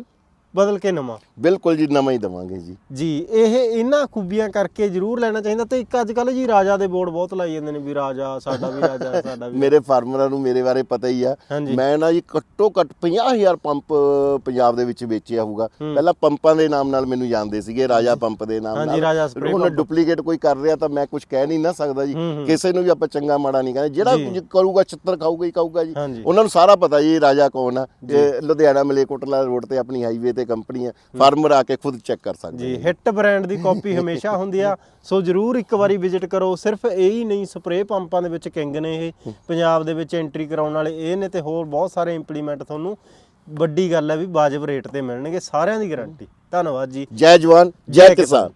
ਬਦਲ ਕੇ ਨਵਾਂ? ਬਿਲਕੁਲ ਜੀ ਨਵਾਂ ਹੀ ਦਵਾਂਗੇ ਜੀ। ਜੀ ਇਹ ਇਹਨਾਂ ਖੂਬੀਆਂ ਕਰਕੇ ਜ਼ਰੂਰ ਲੈਣਾ ਚਾਹੀਦਾ ਤੇ ਇੱਕ ਅੱਜ ਕੱਲ ਜੀ ਰਾਜਾ ਦੇ ਬੋਰਡ ਬਹੁਤ ਲਾਈ ਜਾਂਦੇ ਨੇ ਵੀ ਰਾਜਾ ਸਾਡਾ ਵੀ ਰਾਜਾ ਸਾਡਾ ਵੀ ਮੇਰੇ ਫਾਰਮਰਾਂ ਨੂੰ ਮੇਰੇ ਬਾਰੇ ਪਤਾ ਹੀ ਆ। ਹਾਂਜੀ। ਮੈਂ ਨਾ ਜੀ ਘੱਟੋ ਘੱਟ 50000 ਪੰਪ ਪੰਜਾਬ ਦੇ ਵਿੱਚ ਵੇਚਿਆ ਹੋਊਗਾ। ਪਹਿਲਾਂ ਪੰਪਾਂ ਦੇ ਨਾਮ ਨਾਲ ਮੈਨੂੰ ਜਾਣਦੇ ਸੀਗੇ ਰਾਜਾ ਪੰਪ ਦੇ ਨਾਮ ਹਾਂਜੀ, ਨਾਲ। ਰਾਜਾ ਹੁਣ pump। ਡੁਪਲੀਕੇਟ ਕੋਈ ਕਰ ਰਿਹਾ ਤਾਂ ਮੈਂ ਕੁਝ ਕਹਿ ਨਹੀਂ ਨਾ ਸਕਦਾ ਜੀ। ਕਿਸੇ ਨੂੰ ਵੀ ਆਪਾਂ ਚੰਗਾ ਮਾੜਾ ਨਹੀਂ ਕਹਿੰਦੇ। ਜਿਹੜਾ ਕੁਝ ਕਰੂਗਾ ਛਿੱਤਰ ਖਾਊਗਾ ਹੀ ਖਾਊਗਾ ਜੀ। ਹਾਂਜੀ। ਉਹਨਾਂ ਨੂੰ ਸਾਰਾ ਪਤਾ ਜੀ ਰਾਜਾ ਕੌਣ ਆ। ਲੁਧਿਆਣਾ ਮਲੇਕੋਟਲਾ ਰੋਡ ਤੇ ਆਪਣੀ ਹਾਈਵੇ ਤੇ ਕੰਪਨੀ ਆ ਫਾਰਮਰ ਆ ਕੇ ਖੁਦ ਚੈੱਕ ਕਰ ਸਕਦੇ ਜੀ ਹਿੱਟ ਬ੍ਰਾਂਡ ਦੀ ਕਾਪੀ ਹਮੇਸ਼ਾ ਹੁੰਦੀ ਆ। ਸੋ ਜਰੂਰ ਇੱਕ ਵਾਰੀ ਵਿਜ਼ਿਟ ਕਰੋ। ਸਿਰਫ ਇਹ ਹੀ ਨਹੀਂ ਸਪਰੇਅ ਪੰਪਾਂ ਦੇ ਵਿੱਚ ਕਿੰਗ ਨੇ ਇਹ। ਪੰਜਾਬ ਦੇ ਵਿੱਚ ਐਂਟਰੀ ਕਰਾਉਣ ਵਾਲੇ ਇਹ ਨੇ ਤੇ ਹੋਰ ਬਹੁਤ ਸਾਰੇ ਇੰਪਲੀਮੈਂਟ ਤੁਹਾਨੂੰ ਵੱਡੀ ਗੱਲ ਹੈ ਵੀ ਵਾਜਬ ਰੇਟ ਤੇ ਮਿਲਣਗੇ ਸਾਰਿਆਂ ਦੀ ਗਾਰੰਟੀ ਧੰਨਵਾਦ ਜੀ। ਜੈ ਜਵਾਨ ਜੈ ਕਿਸਾਨ।